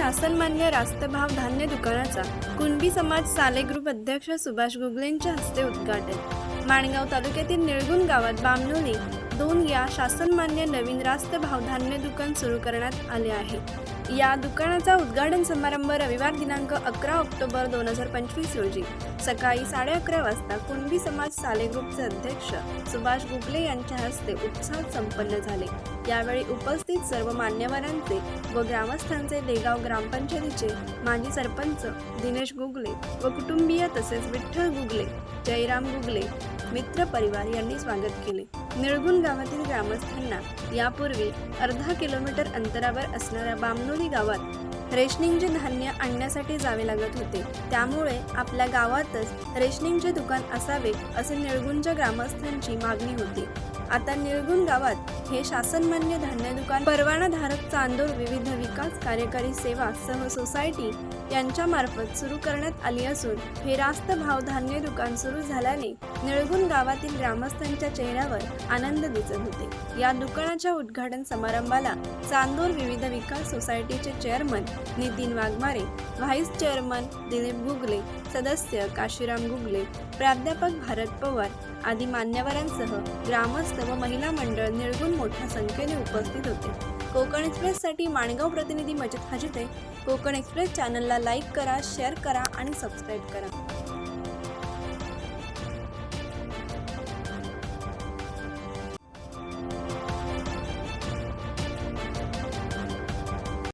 शासनमान्य रास्तभाव धान्य दुकानाचा कुणबी समाज साले ग्रुप अध्यक्ष सुभाष गुगलेंच्या हस्ते उद्घाटन. माणगाव तालुक्यातील निळगुण गावात बामनोली दोन या शासनमान्य नवीन रास्त भावधान्य दुकान सुरू करण्यात आले आहे. या दुकानाचा उद्घाटन समारंभ रविवार दिनांक अकरा ऑक्टोबर दोन हजार पंचवीस रोजी. सकाळी साडे अकरा वाजता कुणबी समाज साले ग्रुपचे अध्यक्ष सुभाष गुगले यांच्या हस्ते उत्साहात संपन्न झाले. यावेळी उपस्थित सर्व मान्यवरांचे व ग्रामस्थांचे देगाव ग्रामपंचायतीचे माजी सरपंच दिनेश गुगले व कुटुंबीय तसेच विठ्ठल गुगले जयराम गुगले मित्र परिवार यांनी स्वागत केले. निळगुण गावातील ग्रामस्थांना यापूर्वी अर्धा किलोमीटर अंतरावर असणाऱ्या बामनोली गावात रेशनिंगचे धान्य आणण्यासाठी जावे लागत होते. त्यामुळे आपल्या गावातच रेशनिंगचे दुकान असावे असे निळगुंज ग्रामस्थांची मागणी होती. आता निळगुण गावात हे शासनमान्य धान्य दुकान परवानाधारक चांदोर विविध विकास कार्यकारी सेवा सह सोसायटी यांच्या मार्फत सुरू करण्यात आली असून हे रास्त भाव धान्य दुकान सुरू झाल्याने निळगुण गावातील ग्रामस्थांच्या चेहऱ्यावर आनंद दिसत होते. या दुकानाच्या उद्घाटन समारंभाला चांदोर विविध विकास सोसायटीचे chairman Nitin Waghmare vice chairman Dilip Gugale सदस्य काशीराम गुगले प्राध्यापक भारत पवार आदी मान्यवरांसह ग्रामस्थ व महिला मंडळ निळगुण मोठ्या संख्येने उपस्थित होते. कोकण एक्सप्रेससाठी माणगाव प्रतिनिधी मजिद हजिते. कोकण एक्सप्रेस चॅनलला लाईक करा शेअर करा आणि सबस्क्राईब करा.